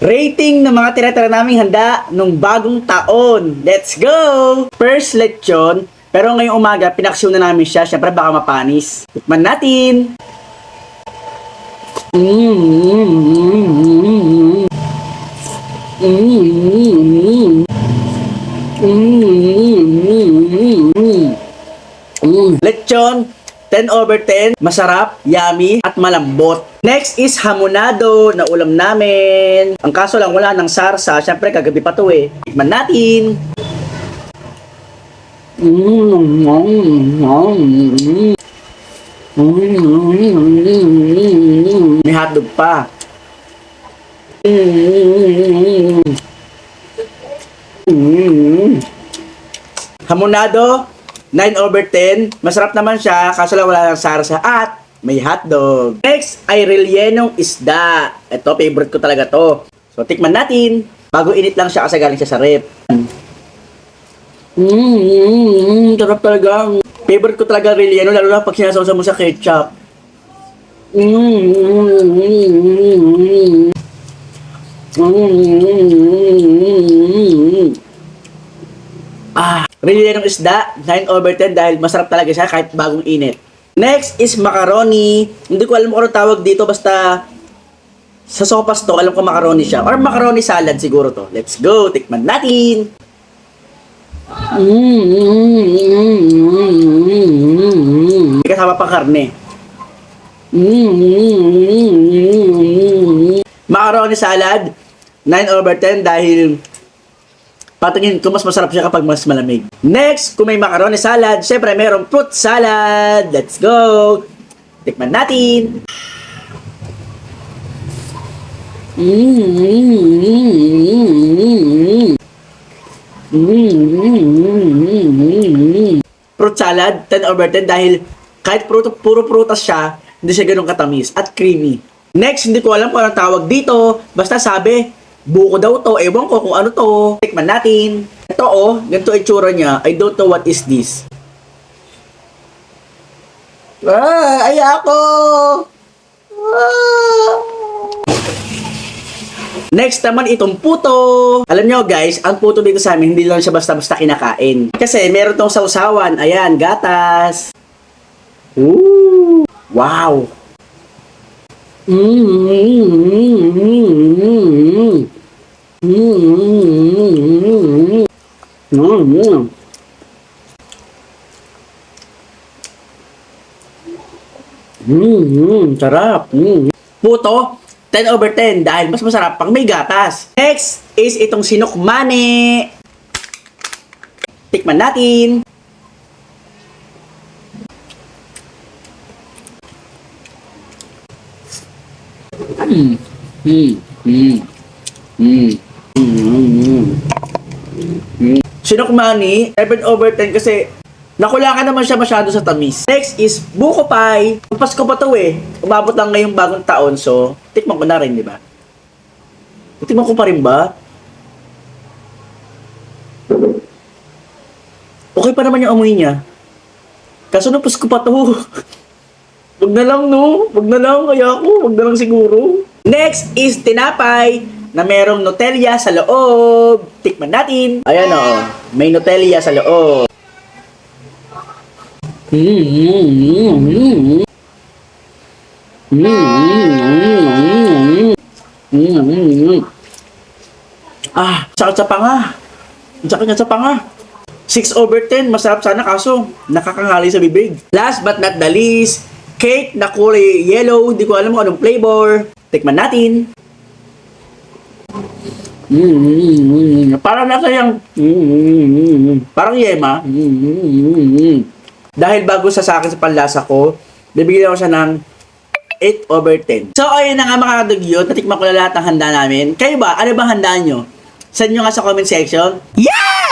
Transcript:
Rating ng mga tira-tira naming handa nung bagong taon. Let's go! First lechon, pero ngayong umaga, pinaksyon na namin siya. Siyempre baka mapanis. Tikman natin. Mm, mm, mm, mm, mm. Lechon, 10 over 10, masarap, yummy, at malambot. Next is hamonado na ulam namin. Ang kaso lang, wala ng sarsa. Siyempre, kagabi pa to eh. Tikman natin. May hotdog pa. Hamonado, 9 over 10. Masarap naman siya, kaso lang wala ng sarsa at may hotdog. Next ay rellenong isda. Ito, favorite ko talaga to. So, tikman natin. Bago init lang siya kasi galing siya sa rep. Mmm, sarap talaga. Favorite ko talaga relleno, lalo na pag sinasawsa mo sa ketchup. Mmm, Ah, rellenong isda, 9 over 10 dahil masarap talaga siya kahit bagong init. Next is macaroni. Hindi ko alam kung ano tawag dito, basta sa sopas to, alam ko macaroni siya. Or macaroni salad siguro to. Let's go, tikman natin. Mm, May kasama pang karne. Macaroni salad, 9 over 10 dahil patingin ko mas masarap siya kapag mas malamig. Next, kung may macaroni salad, syempre mayroong fruit salad. Let's go! Tikman natin. Fruit salad, 10 over 10 dahil kahit puro, puro prutas siya, hindi siya ganun katamis at creamy. Next, hindi ko alam kung anong tawag dito. Basta sabi, buko daw to. Ewan ko kung ano to. Tikman natin. Ito oh, ganito itsura niya. I don't know what is this. Ah, ay ako! Ah. Next naman itong puto. Alam nyo guys, ang puto dito sa amin, hindi lang siya basta-basta kinakain. Kasi meron tong sausawan. Ayan, gatas. Ooh, wow. Mm. Mm. Mm, sarap. Mm. Puto, 10 over 10 dahil mas masarap pang may gatas. Next is itong sinukmane. Tikman natin. Mm. Mm. Mm. Mm. Mm. Mm. Sinukmani, 7 over 10 kasi nakulangan naman siya masyado sa tamis. Next is buko pie. Pasko pa to eh. Umabot lang ngayong bagong taon so tikman ko na rin, di ba? Tikman ko pa rin ba? Okay pa naman yung amoy niya. Kaso napus ko pa to. Wag na lang, no? Wag na lang, kaya ako. Wag na lang siguro. Next is tinapay na merong Nutella sa loob. Tikman natin. Ayan o. May Nutella sa loob. Mm, mm, mm, mm. Mm, mm, mm, mm, mm. Ah, sakit sa panga. Sakit sa panga. 6 over 10, masarap sana kaso nakakangali sa bibig. Last but not the least, cake na kulay yellow. Di ko alam kung anong flavor. Tikman natin. Mm, parang nasa yung mm, parang yema. Mm, dahil bago sa sa akin sa panlasa ko, bibigyan ko siya ng 8 over 10. So, ayun na nga mga kadugyot. Natikman ko na lahat ng handa namin. Kayo ba? Ano ba handa nyo? Send nyo nga sa comment section. Yeah!